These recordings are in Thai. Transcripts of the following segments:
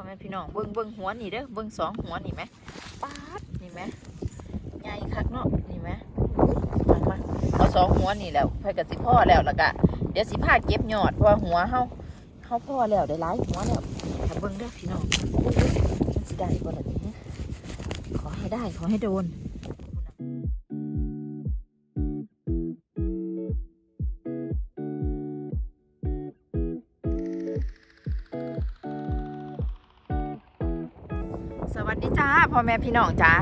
อแม่พี่น้องเบิ้งเบิ้งหัวนี่เด้อเบิ้งสองหัวนี่ไหมป๊าดนี่ไหมใหญ่คักเนาะนี่ไหมมาเอาสองหัวนี่แล้วไปกับสิพ่อแล้วล่ะกะเดี๋ยวสิพาเก็บยอดเพราะหัวเฮาเฮาพ่อแล้วได้หลายหัวแล้วถ้าเบิ้งเด้อพี่น้องมันสิได้บ่ล่ะนี่ขอให้ได้ขอให้โดน พ่อแม่พี่น้องจ้า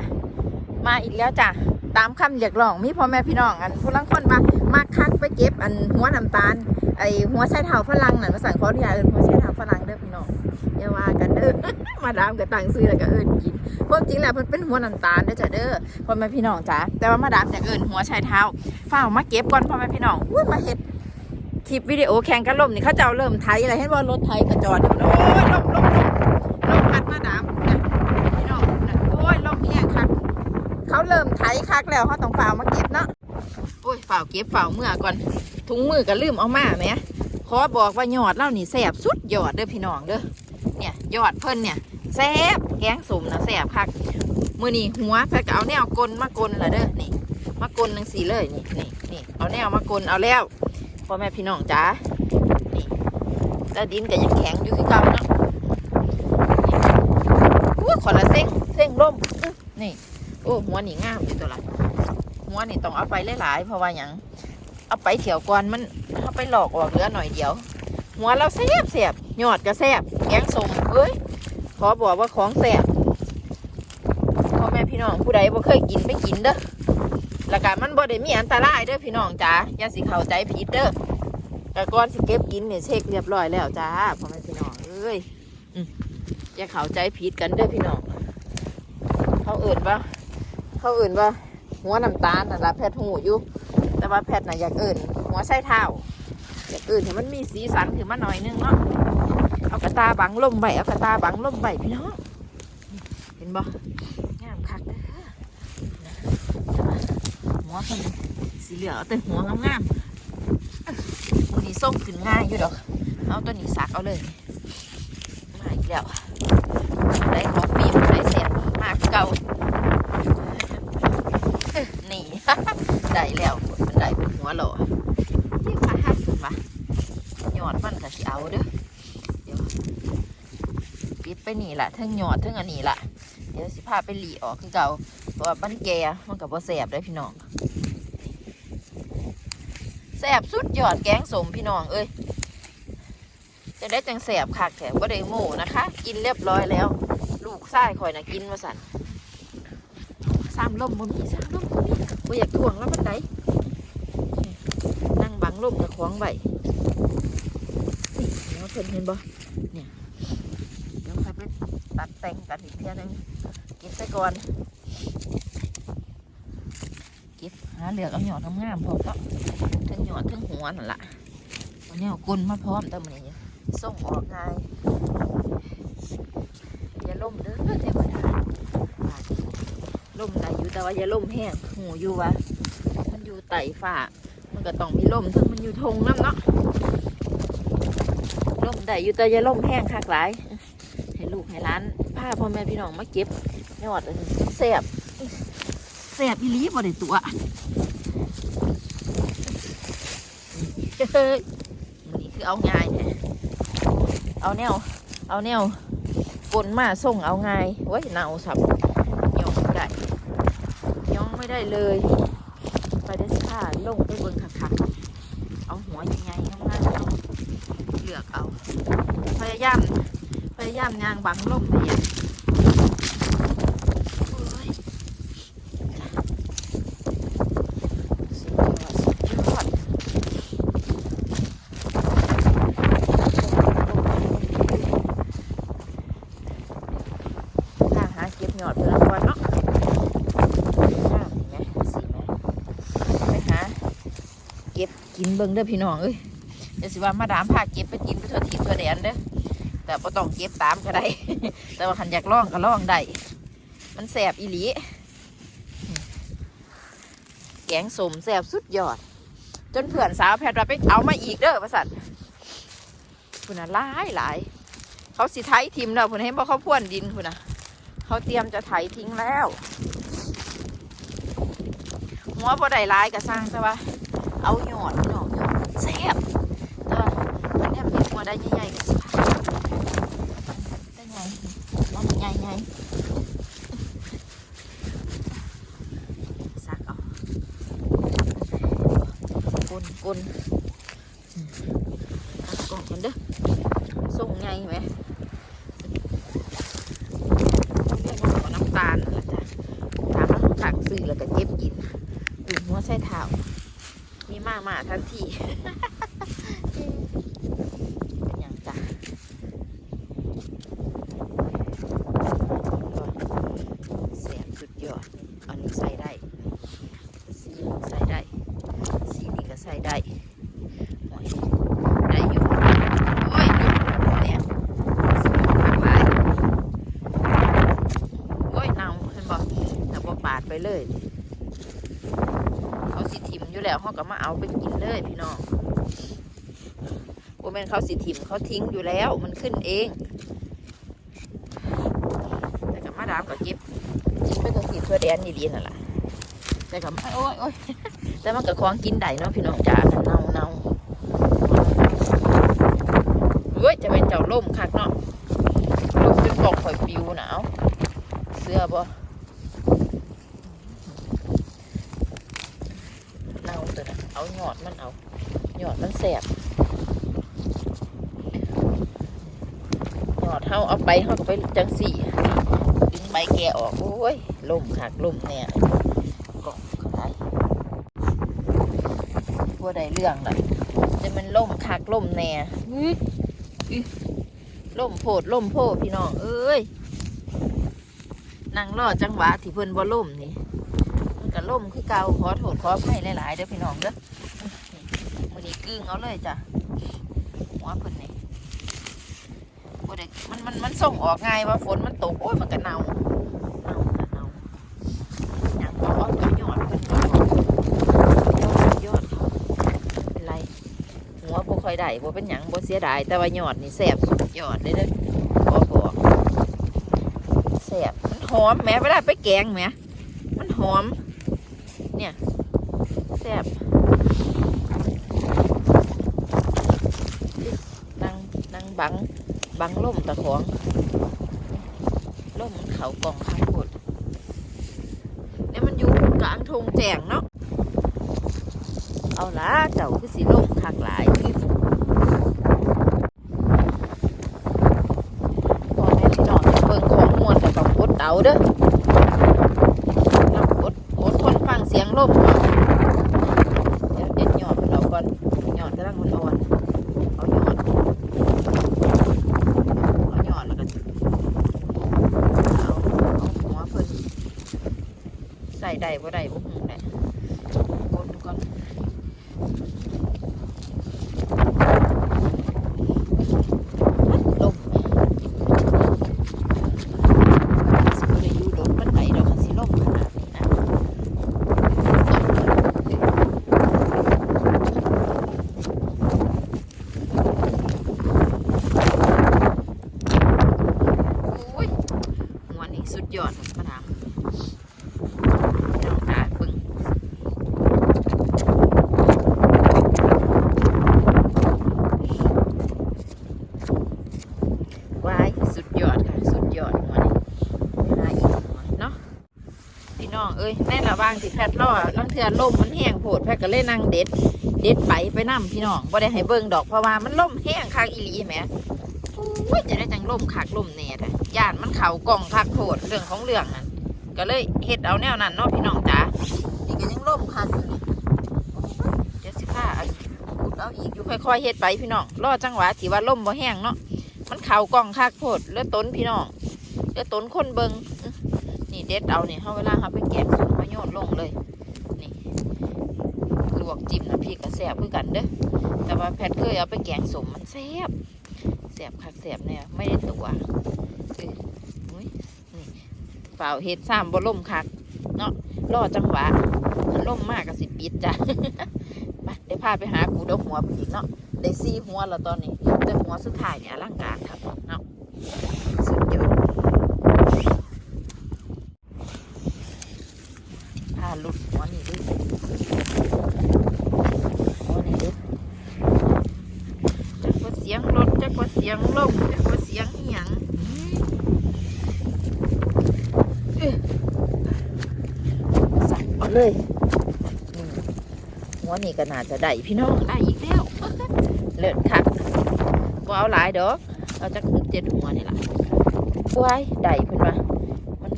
มาอีกแล้วจ้าตามคำเรียกร้องมีพ่อแม่พี่น้องอันผู้ลังคนมามาคักไปเก็บอันหัวน้ำตาลไอหัวไส้เท้าฝรั่งนั่นมาสั่งขอที่ยาเอิญหัวไส้เท้าฝรั่งเด้อพี่น้องอย่าว่ากันเด้อมาดามก็ตั้งซื้อแล้วก็เอิญกินความจริงแล้วมันเป็นหัวน้ำตาลเด้อจ้าเด้อพ่อแม่พี่น้องจ้าแต่ว่ามาดามอยากเอิญหัวไส้เท้าฝ้ามาเก็บก่อนพ่อแม่พี่น้องอุ้ยมาเห็ดคลิปวิดีโอแข่งกันล่มนี่เขาเจ้าเริ่มไทยอะไรเห็นว่ารถไทยกระจอดโอ้ยล่มล่มล่มล่มพัดมาดามเนี่ย พี่น้องนะโอ้ยลมแห้งคัก เริ่มไถคักแล้วเขาต้องฝ่ามาเก็บเนาะโอ้ยฝ่าเก็บฝ่าเมื่อก่อนถุงมือก็ลืมเอามาไหมขอบอกว่ายอดเล่านี่แสบสุดยอดเด้อพี่น้องเด้อเนี่ยยอดเพิ่นเนี่ยแสบแกงสมนะแสบคักมือนี่หัวแพทก็เอาแนวกลมากลละเด้อนี่มากลนังสีเลยนี่นี่นี่เอาแนวมากลเอาแล้วพ่อแม่พี่น้องจ้านี่แต่ดินก็ยังแข็งอยู่คือเก่าเนาะอู้ขอละเส้งเส้งร่มนี่ อ้หัวนี่งามอยู่ตัวละหัวนี่ต้องเอาไปหลายๆเพราะว่าหยังเอาไปเถียวก่อนมันเอาไปหลอกออกเหลือหน่อยเดียว หัวเราแซ่บแซ่บยอดก็แซ่บแกงสมเอ้ยขอบอกว่าของแซ่บพ่อแม่พี่น้องผู้ใดบ่เคยกินไปกินเด้อแล้วก็มันบ่ได้มีอันตรายเด้อพี่น้องจ้าอย่าสิเข้าใจผิดเด้อแต่ก่อนสิเก็บกินเนี่ยเช็คเรียบร้อยแล้วจ้าพ่อแม่พี่น้องเอ้ยอย่าเข้าใจผิดกันเด้อพี่น้องเขาเอื่นว่า เขาเอื่นว่าหัวน้ำตาลน่ะละแพทย์หูอยู่แต่ว่าแพทย์น่ะอยากเอื่นหัวไส้เท้าอยากเอื่นให้มันมีสีสันขึ้นมาหน่อยนึงเนาะเอากระตาบังลมใบเอากระตาบังลมใบพี่น้องเห็นบ่งามคักเด้อนะหัวคนสีเหลืองเอาแต่หัวงามๆวันนี้ส้มขึ้นง่ายอยู่ดอกเอาตัวนี้สักเอาเลยมาอีกแล้วได้ของฟิล์มได้เสร็จมากเก่า ได้แล้วมันได้เป็นหัวหล่อที่ว่าฮักวะหยอดมันก็สิเอาเด้อเดี๋ยวปิดไปนี่ละทั้งหยอดทั้งอันนี้ละเดี๋ยวสิพาไปหลีออกคือเก่าเพราะว่ามันแก่มันกับบ่แสบได้พี่น้องแสบสุดยอดแกงสมพี่น้องเอ้ยจะได้จังแสบคักแถมก็ได้หมูนะคะ กินเรียบร้อยแล้ว ลูกไส้คอยนะกินมาสั่นสามลมบ่มีสามล บ่อยากถ่วงแล้วมันไดนั่งบังลมกับขวางไว้นี่เดี๋ยวเพิ่นเห็นบ่เนี่ยเดี๋ยวค่อยไปตัดแต่งกันอีกเทียนึงเก็บใส่ก่อนเก็บหาเหลือกเอาหยอดงามๆพอก็ทั้งหยอดทั้งหัวนั่นล่ะเอาแนวกุนมาพร้อมแต่มันนี้ส่งออกง่ายอย่าล่มเด้อเทวดา ล่มได้อยู่แต่ว่าอย่าล่มแห้งหูอยู่วะมันอยู่ไต่ฝ่ามันก็ต้องมีล่มถึงมันอยู่ทงน้ำเนาะล่มได้อยู่แต่อย่าล่มแห้งคักหลายให้ลูกให้ร้านผ้าพ่อแม่พี่น้องมาเก็บยอดอันนี้แสบแสบอีลีบ่ได้ตัวเฮ้ยนี่คือเอาง่ายเอาแนว เอาแนวกลมาส่งเอาไงายว้ยเนาวสับย่องไม่ได้ย่อง ไม่ได้เลย ไปได้ค่ะลงไปบิ่งคักๆเอาหัวใหญ่ๆงามๆเอาเลือกเอา พยายาม พยายามยางบังลมเลยางโอ้ยสุดยอดสุดยอด ถ้าหาเก็บหยอดเพื่อนก่อนเนาะงามเห็นไหมสีไหมไปหาเก็บกิน เบิ่งเด้อพี่น้องเอ้ยเดี๋ยวสิว่ามาดามพาเก็บไปกินไปทั่วทิพย์ทั่วแดนเด้อแต่บ่ต้องเก็บตามก็ได้ แต่ว่าคันอยากลองก็ลองได้มันแสบอีหลีแกงสมแสบสุดยอด จนเพื่อนสาวแพทย์ว่าไปเอามาอีกเด้อประสันคุณน่ะหลายหลายเขาสิไถทิมแล้วพุ่นให้บ่เขาพ่วนดินพุ่นนะเขาเตรียมจะไถทิ้งแล้วหัวบ่ได้ร้ายก็สร้างแต่ว่าเอาหยอดหยอดหยอด แซ่บแต่ว่าอันเนี้ยเป็นหัวได้ใหญ่ๆก็สิได้ใหญ่มันใหญ่ใหญ่ซักเอากุนกุนอืมตัดกล่องกันเด้อส่งไงไหมเรียกว่าน้ำตาลนั่นแหละจ้ะถามแล้วถักซื้อแล้วก็เก็บกินดูหัวใส่เท้า มามาทันที เป็นอย่างจ้ะเสียงสุดยอด อันนี้ใส่ได้ สีนี้ใส่ได้ สีนี้ก็ใส่ได้โอ้ยได้อยู่ โอ้ยอยู่เนี่ยสีข้างหลายโอ้ยเน่าเห็นบอกแต่บ่ปาดไปเลย เขาสิทิมอยู่ แล้วเขาก็มาเอาไปกินเลยพี่น้องโอแมนเขาสิทิมเขาทิ้งอยู่แล้วมันขึ้นเอง แต่กับมาดามก็เก็บกินไปก็กินเพื่อแดนนี่ดีนั่นแหละแต่กับโอ้ยโอ้ยแต่มันก็ของกินได้เนาะพี่น้องจ๋านเน่าเน่าเฮ้ยจะเป็นเจ้าล่มคักเนาะล่มจนกล่องข่อยปิวหนาวเสื้อบ่ เน่าตัวน่ะเอา หยอดมันเอาหยอดมันแสบหยอดเฮาเอาไปเฮาก็ไปจังสี่ดึงใบแกะออกโอ้ยล่มขากล่มเนี่ยกล่องเขาได้บัวใดเรื่องล่ะจะมันล่มขากล่มแน่ล่มโพดล่มโพดพี่น้องเอ้ยนั่งรอจังหวะที่เพิ่นบ่ล่มนี่ มันก็ล่มคือเก่าขอโทษขออภัยหลายๆเด้อพี่น้องเด้อมันนี้กึ่งเอาเลยจ้ะหัวเพิ่นนี่บ่ได้มันมันมันส่งออกง่ายว่าฝนมันตกโอ้ยมันก็เน่าเน่าเน่าองก็เอาตัวยอดเพิ่นก็ยอดเขาไม่เป็นไรหัวบ่ค่อยได้บ่เป็นหยังบ่เสียดายแต่ว่ายอดนี่แซ่บสุดยอดเลยเด้อขอบอกแซ่บมันหอมแหม้เวลาไปแกงแหมมันหอม เนี่ยแซ่บนั่งนั่งบัง บังล่มตะของล่มมันเขากองข้างบนเนี่ยมันอยู่กลางทงแจงเนาะเอาละเจ้าคือสีล่มคักหลายคือพอแม่พี่น้องเบิ่งของมวนแต่ต้องกดเดาเด้อ เราอดอดทน ฟังเสียงลมก่อนเดี๋ยวเด็ดหยอดมันเราก่อนหยอดกำลังมันอ่อนเอาหยอดเอาหยอดแล้วก็เอาเอาหัวเพิ่นใส่ได้บ่ได้บ่หูแหละกดก่อนลมสิบ่ได้อยู่โดนปานใดดอกคันสิลมขนาดนี้นะ โอ้ยหัวนี่สุดยอดมาดามน้องตาปึงวายสุดยอดค่ะ สุดยอดหัวนี่หาอีกหัวเนาะพี่น้องเอ้ยแน่ละว่างสิแพทย์ ล่อล่มมันแห้งโผดแพก็เลยนั่งเด็ด เด็ดไปไปนั่พี่น้องบ่ได้ให้เบิ่งดอกเพราะว่ามันล่มแห้งคักอีหลีแหมโอ้ยจะได้จังล่มคักล่มแน่แท้ย่านมันเข่ากล่องคักโพดเรื่องของเรื่องนั่นก็เลยเฮ็ดเอาแนวนั้นเนาะพี่น้องจ๋านี่ก็ยังล่มคักอยู่นี่เดี๋ยวสิพาเอาอีกขุดเอาอีกอยู่ค่อยๆเฮ็ดไปพี่น้องรอจังหวะที่ว่าล่มบ่แห้งเนาะมันเข่ากล่องคักโพดเลือต้นพี่น้องเลือต้นคนเบิงอื้อนี่เด็ดเอาเนี่ยเฮาเวลาเฮาไปแกะสูงมาโยนลงเลย วกจิ้มน้ำพริกก็แซ่บคือกันเด้อแต่ว่าแพทเคยเอาไปแกงสมมันแซ่บแสบคักแสบเนี่ยไม่ได้ตัวคือ,อนี่เปล่าเฮ็ดซ้ำบ่ล่มคักเนาะรอจังหวะมันล่มมากก็สิปิดจ้ะไปเดี๋ยวพาไปหากูเดาหัวไปอีกเนาะได้ซี่หัวแล้วตอนนี้แต่หัวสุดท้ายเนี่ยอลังการครับเนาะ สุดยอดพาหลุดหัวนี่ด้วยหัวนี่ด้วยจักว่าเสียงรถ จักว่าเสียงลมจักว่าเสียงอหยังเอ้ยสั่งเอาเลยนี่หัวนี่ก็น่าจะได้พี่น้องได้อีกแล้วเลิศคักบ่เอาหลายดอกเอาจักหกเจ็ดหัวนี่ล่ะว้ายได้เพิ่นว่ามัน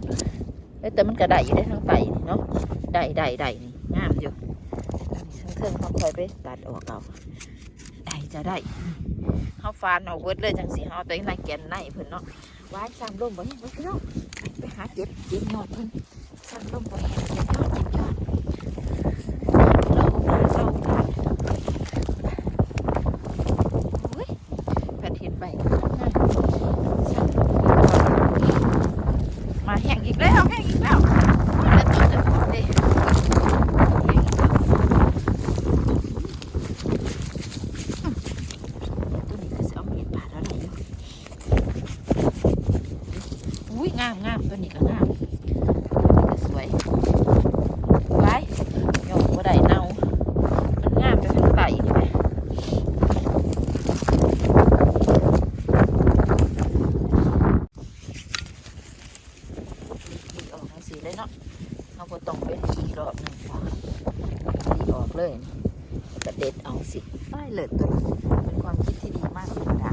เอ้ยแต่มันก็ได้อยู่ได้ทั้งไปนี่เนาะได้ได้ได้นี่งามอยู่ทั้งเครื่องเขาคอยไปตัดออกเอาได้จะได้ เขาฟานเอาเวิร์ดเลยจังสีเขาเอาแตัวในแกนในเพิ่นเนาะว้ายซ้ำลมบ่เห็นบ่พี่น้องไปหาเก็บเก็บยอดเพิ่นซ้ำลมบ่เห็นเก็บยอดเก็บยอดเราเราโอ้ยแผ่นเห็นใบงามซ้ำมาแห้งอีกแล้วแห้งอีกแล้วแล้วตัวจะเด้ ตัวนี้คือสิเอามีดบาดอะไรอยู่อุ้ยงามงามตัวนี้ก็งามตัวนี้ก็สวยไว้ยองบ่ได้เน่ามันงามไปทั้งไตนี่ไหมดีออกจังสีเลยเนาะเอาบ่ต้องไปรีรอบหนึ่งพอรีออกเลยนี่แล้วก็เด็ดเอาสิได้เลยตัวละ เป็นความคิดที่ดีมากเลยค่ะ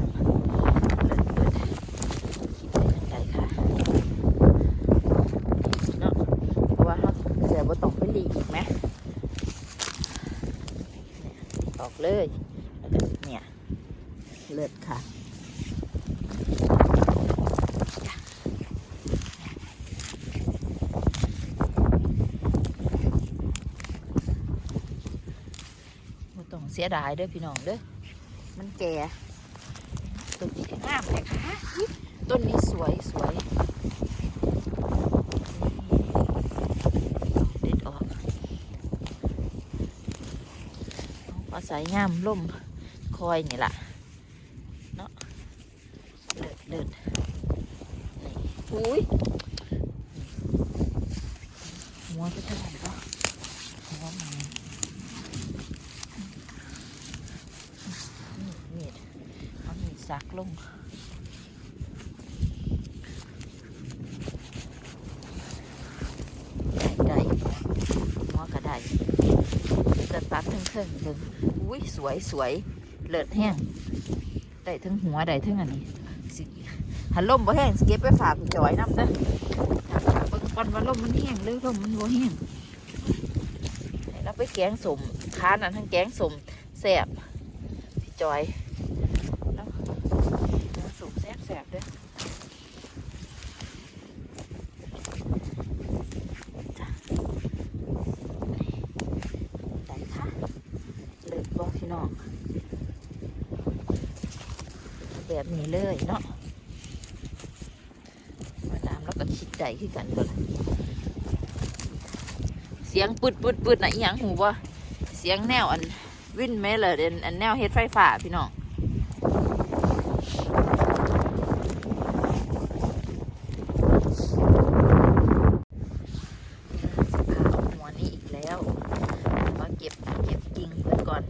เลิศเลิศคิดไปทางใดค่ะเนาะเพราะว่าเขาเสียบ่ต้องไปรีอีกไหมเนี่ย ออกเลยแล้วก็เนี่ยเลิศค่ะต้องเสียดายเด้อพี่น้องเด้อมันแก่ต้นนี้งามเลยค่ะต้นนี้สวยสวยเด็ดออก อาศัยงามล่มคอยนี่ล่ะเนาะเดิดเดิดนี่อุ้ยหัวจะเท่าไหร่ก็หัวมันมีดเอามีดซักลงได้ได้หัวก็ได้จะ ตัดทั้งเครื่องถึงอุ้ยสวยสวยเลิศแห้งได้ทั้งหัวได้ทั้งอันนี้สิหันลมบ่แห้งสเก็บไปฝากพี่จอยน้ำเด้อเบิ่งก่อนว่าลมมันแห้งหรือลมมันบ่แห้งให้เราไปแกงสมค้านั่นทั้งแกงสมแสบพี่จอยแล้วสูงแสบแสบๆเด้วยจ้ะได้ค่ะเลิกบอกพี่น้องแบบนี้เลยเนาะมาดามแล้วก็คิด ใจคือกันเลยเสียงปืดปืดปืดนะอีหยังหูบ่เสียงแนวอันวินเมลเลอร์อันอันแนวเฮ็ดไฟฟ้าพี่น้องเอาหัวนี้อีกแล้วมาเก็บเก็บกิ่งเพื่อนก่อน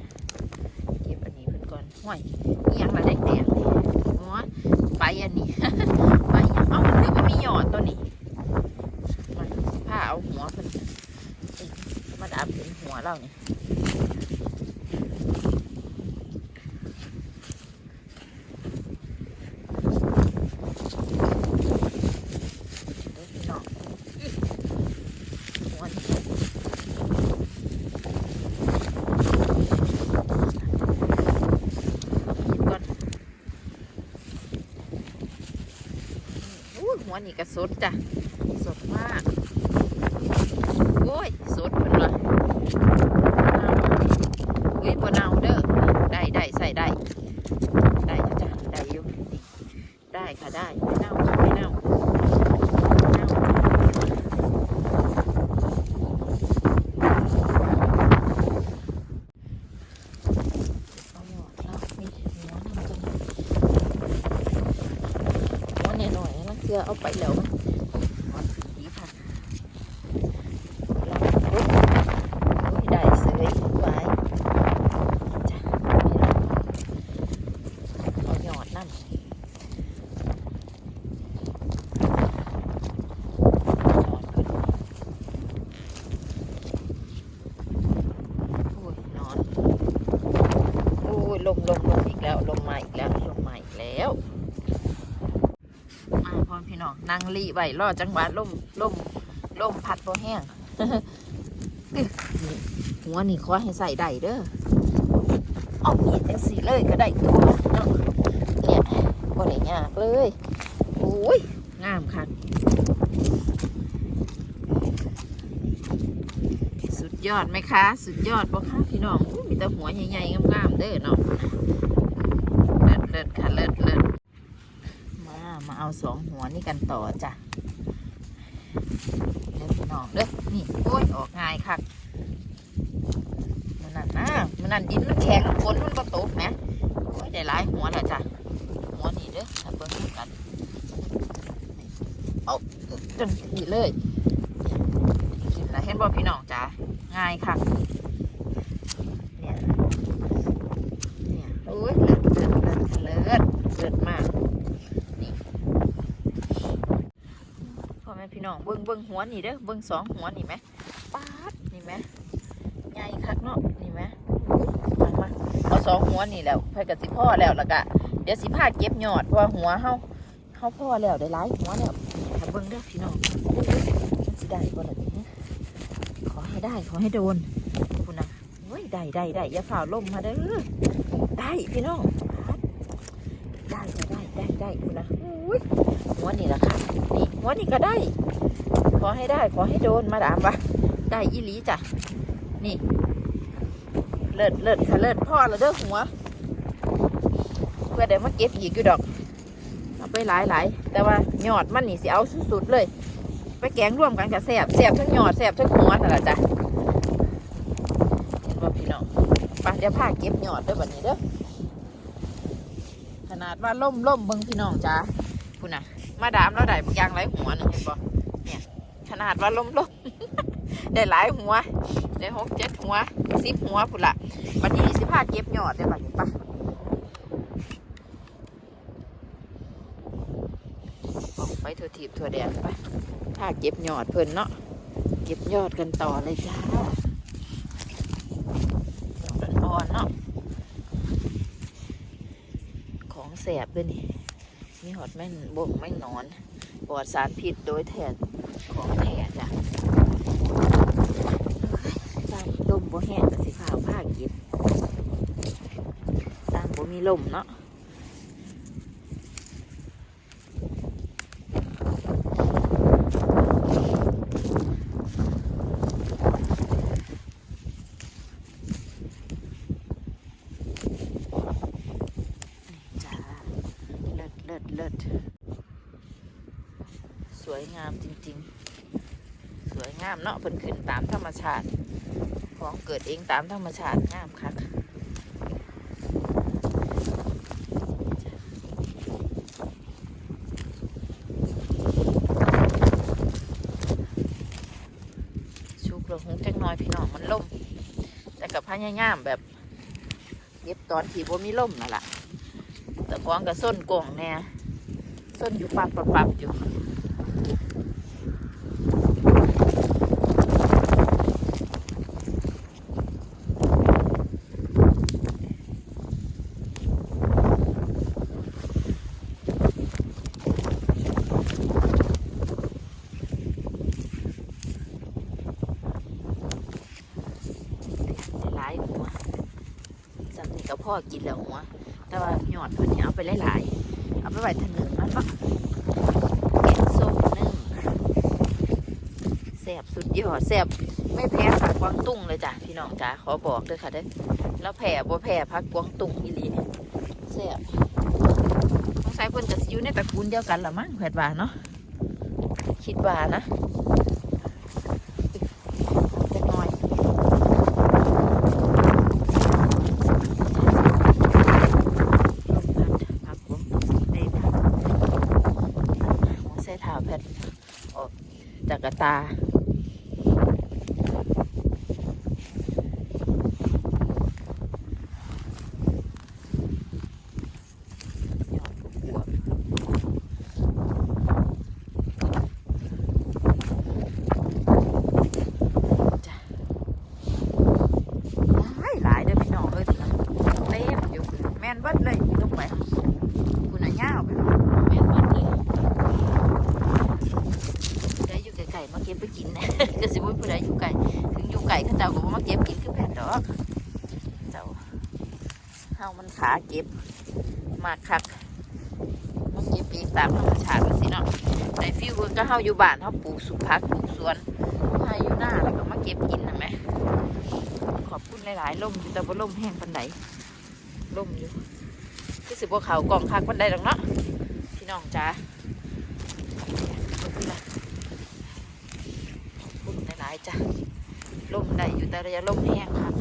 เก็บอันนี้เพื่อนก่อนห้วยอิหยังละแดงแดงนี่หัวไปอันนี้ ไปอิหยังเอ้ามันคือมันมีหยอดตัวนี้มันผ้าเอาหัวเพิ่นเอ้ยมาดับเห็นหัวเราเนี่ย เด้อพี่น้องหัวนี่กินก่อนอู้หัว นี่ก็สดจ้ะ สดมาก โอ้ย สดเพิ่นว่าอุ้ยบ่เน่าเด้อ ได้ได้ใส่ได้ ได้อยู่จ้ะ ได้อยู่นี่ได้ค่ะได้ ไม่เน่าไม่เน่า เอาหมดแล้วมีหัวน้ำตัวนี้ สื้อเอาไปแล้วนอนขึ้นดีค่ะแล้วปุ๊บโอ้ยได้เสยไว้จ้ะเอาหยอดนั่นโอ้ยนอน โอ้ยลมลมลมอีกแล้วลมมาอีกแล้วลมมาอีกแล้วมาพ่อพี่น้องนั่ง รีไว้รอจังหวะล่มล่มล่มพัดพอแห้งหัวนี่ขอให้ใส่ได้เด้อเอามีดจังสีเลยก็ได้ตัวเนี่ยบ่ได้ยากเลยโอ้ยงามคักสุดยอดไหมคะ สุดยอดบ่คะพี่น้องมีแต่หัวใหญ่ๆงามๆเด้อเนาะเลิศเลิศค่ะเลิศเลิศ มามาเอาสองหัวนี่กันต่อจ้ะเด้อพี่น้องเด้อนี่โอ้ยออกง่ายคักมันนั่นนะมันนั่นดินมันแข็งฝนมันก็ตกแหมโอ้ยได้หลายหัวแล้วจ้ะหัวนี่เด้อถ้าเบิ่งกันเอาจนทีเลยแล้วเห็นบ่พี่น้องจ้ะง่ายคัก เนี่ย เนี่ยโอ้ยเลิศเลิศเลิศเลิศเลิศมาก นี่พ่อแม่พี่น้อง เบิ้งหัวนี่เด้อเบิ้งสองหัวนี่ไหมป๊าดนี่ไหมใหญ่คักเนาะนี่ไหมมามาเอาสองหัวนี่แล้วไปกับสิพ่อแล้วล้วก็เดี๋ยวสิพาเก็บยอดเพราะว่าหัวเฮาเฮาพ่อแล้วได้หลายหัวแล้วถ้าเบิ้งเด้อพี่น้องมันสิได้บ่ล่ะนี่ขอให้ได้ขอให้โดนคุณนะเฮ้ยได้ได้ได้อย่าฝ่าล่มมาเด้อได้พี่น้องได้จะได้ได้ได้ดูนะหัวนี่แหละค่ะนี่หัวนี่ก็ได้ ขอให้ได้ขอให้โดนมาดามปะได้อีหลีจ้ะ นี่ เลิศเลิศค่ะเลิศพ่อแล้วเด้อหัว เพื่อเดี๋ยวมาเก็บอีกอยู่ดอก เอาไปหลายหลายแต่ว่ายอดมันนี่สิเอาสุดๆเลย ไปแกงร่วมกันกับแสบแสบทั้งยอดแสบทั้งหัวนั่นแหละจ้ะเห็นว่าพี่น้องไปเดี๋ยวพาเก็บยอดด้วยแบบนี้เด้อขนาดว่าล่มล่มเบิ่งพี่น้องจ้าคุณน่ะ มาดามแล้วได้บางอย่างหลายหัวหนึ่งเห็นบ่ นี่ยขนาดว่าล่มล่มได้หลายหัว ได้หกเจ็ดหัวสิบหัวพุ่นละวันนี้สิพาเก็บยอดได้แบบนี้ปะออกไปทั่วทีบทั่วแดนไปพาเก็บยอดเพิ่นเนาะเก็บยอดกันต่อเลยจ้าอ่อนเนาะของแสบด้วยนี่มีหอดแม่นบ่งแม่นอนปลอดสารพิษโดยแทนของแท้จ้ะตามลมบ่แห้งกับสิขาวผ้าเก็บตา มีลมเนาะจ้าเลิศเลิศเลิศสวยงามจริง ๆ สวยงามเนาะเพิ่นขึ้นตามธรรมชาติ ของเกิดเองตามธรรมชาติงามคักชุกระหุงจักหน้อยพี่น้องมันล่ม ง่ายามแบบเก็บตอนที่บ่มีล่มนั่นแหละแต่กองกับส้นกงเนี่ยส้นอยู่ปับปับปับอยู่หัวจำนี่ก็พ่อกินแล้วหัว แต่ว่าหยอดเพิ่นนี่เอาไปหลายๆเอาไปไว้ถนนมันปะแกงส้มนึ่งแซ่บสุ ดยอดแซบไม่แพ้ผักกวางตุ้งเลยจ้ะพี่น้องจ้าขอบอกด้วยค่ะเด้อแล้วแผ่บ่แผ่ผักกวางตุ้งอีหลีแซ่บสงสัยเพิ่นจะอยู่ในตระกูลเดียวกันละมั้งแผดว่าเนาะคิดว่านะเล็กน้อย ลมพัดผักผมได้ผักหัวแแพทออกจากกระตา หลายหลายเด้อพี่น้องเอ้ยทีนะเต็มอยู่แม่นเบิดเลยลงไปคุณน่ะย่าวไปแม่นเบิดเลยได้อยู่ไก่ๆมาเก็บไปกินนะ ก็สิบุ้ยผู้ใดอยู่ไก่ถึงอยู่ไก่เขาเจ้าก็บ่มาเก็บกินคือแผ่นดอกเจ้า เฮามันขาเก็บมาคักมาเก็บเองตามธรรมชาติสิเนาะในฟิวก็เฮาอยู่บ้านเฮาปลูกสุพักปลูกสวนเฮาอยู่หน้าแล้วก็มาเก็บกินนะแหมขอบคุณหลายๆล่มอยู่แต่ว่าล่มแห้งปันไดล่มอยู่คือสิบว่าเขากองคักปันไดหรอกเนาะพี่น้องจ้าขอบคุณนะขอบคุณหลายๆจ้ะล่มได้อยู่แต่ระยะล่มแห้งครับ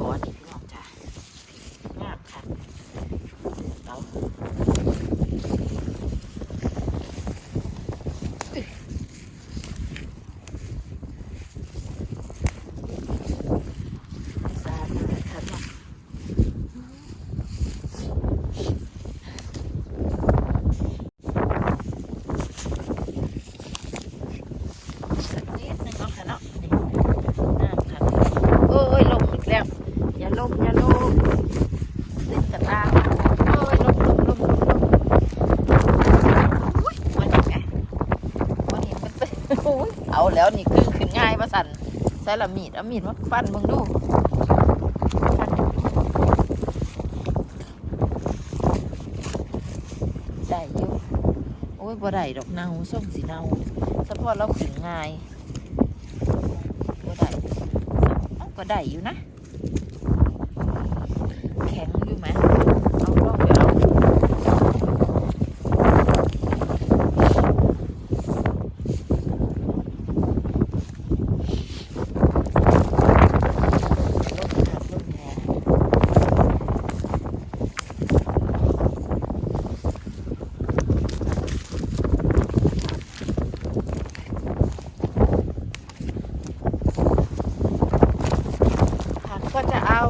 ก่อนนี่พี่น้องจ้างามค่ะเรา สาธุค่ะเนาะสักนิดนึงเนาะค่ะเนาะนี่น้ำค่ะโอ้ยลงอีกแล้ว อย่าลงอย่าลงติดกระตาโอ้ยลงลงลงลงลงอุ้ยวันนี้ไงวันนี้มันเป็นโอ้ยเอาแล้วนี่คือขึ้นง่ายประสัน ใส่ละมีดเอามีดมาฟันมึงดูได้อยู่โอ้ยบ่ได้ดอกเนาส่งสีเนาเฉพาะเราขึงง่ายบ่ได้ก็ได้อยู่นะ แข็งอยู่ไหมเอาลองไปเอาลมหักลมแหง ผักก็จะเอา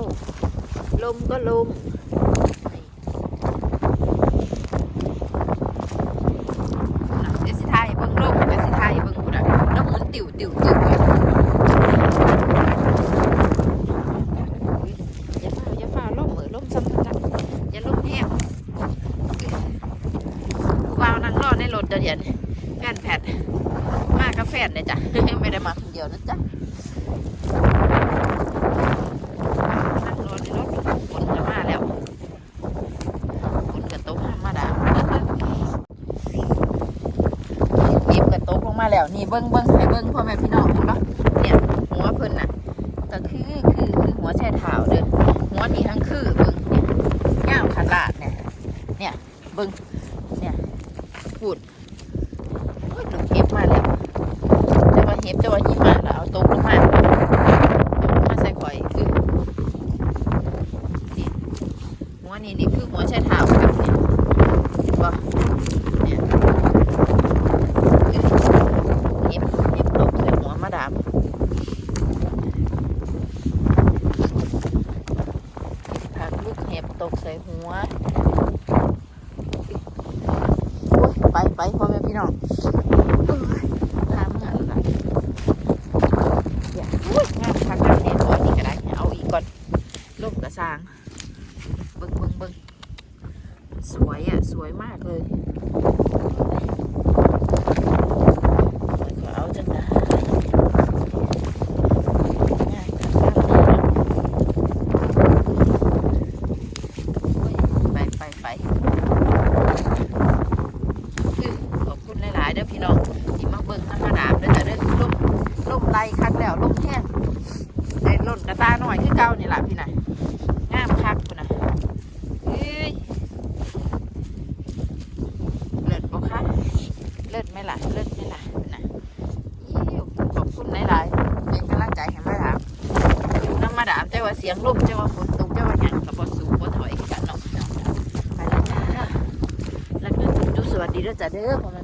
ลมก็ลมเดี๋ยวสิทายให้เบิ่งลมเดี๋ยวสิทายให้เบิ่งกูนะแล้วหมุนติวติวติวไปอย่าฝ่าอย่าฝ่าลมเหมือลมซ้ำๆกันอย่าลมแห้งกูวาวนั่ง รถเดี๋ยวเดี๋ยวนี้แฟนแพทมากับแฟนเลยจ้ะ ไม่ได้มาคนเดียวนะจ๊ะนั่งรอในรถฝนจะมาแล้วฝนกระตกมาดาเก็บกระตกลงมาแล้ว นี่เบิ้งเบิ้งให้เบิ้งพ่อแม่พี่น้องดูเนาะเนี่ยหัวเพิ่นน่ะ ก็คือคือคือหัวแช่เท้าเด้อหัวนี่ทั้งคือเบิ้งเนี่ยย่าวขลาดเนี่ย เนี่ยเบิ้งเนี่ยพูดโอ้ยหนูเก็บมาแล้วจะว่าเห็บจะว่าหิมะแล้วเอาตกลงมาตกลงมาใส่ข่อยคือ หัวนี่นี่คือหัวใช้เท้าครับเนี่ยเห็นปะเนี่ยเห็บเห็บตกใส่หัวมาดามผักลูกเห็บตกใส่หัวโอ้ยไปไปพ่อแม่พี่น้องโอ้ยทำงานละอย่าโอ้ยงามคักงามเนี่ยตัวนี้ก็ได้เอาอีกก่อนลมกระซาง เบิ้งเบิ้งเบิ้งสวยอะ สวยมากเลยแล้วก็เอาจังนะง่ายจังมากเลยนะโอ้ยไปไปไปคือขอบคุณหลาย ๆ เด้อพี่น้องที่มาเบิ้งน้ำมาดามเด้อจ้ะเด้อล่มล่มไร คักแล้วล่มแห้งได้ล่นกระตาหน่อยคือเก่านี่แหละพี่น่ะงามคักพุ่นน่ะเอ้ยเลิศบ่คะเลิศไหมล่ะเลิศไหมล่ะนะอิ๊วขอบคุณหลายๆเป็นกำลังใจให้มาดามอยู่น้ำมาดามเจ้าว่าเสียงลมเจ้าว่าฝนตกเจ้าว่าหยังกับบอสูบอถอยกันเนาะพี่น้องจ้ะไปแล้วก็จ้าเด้อจ้ะเด้อพ่อแม่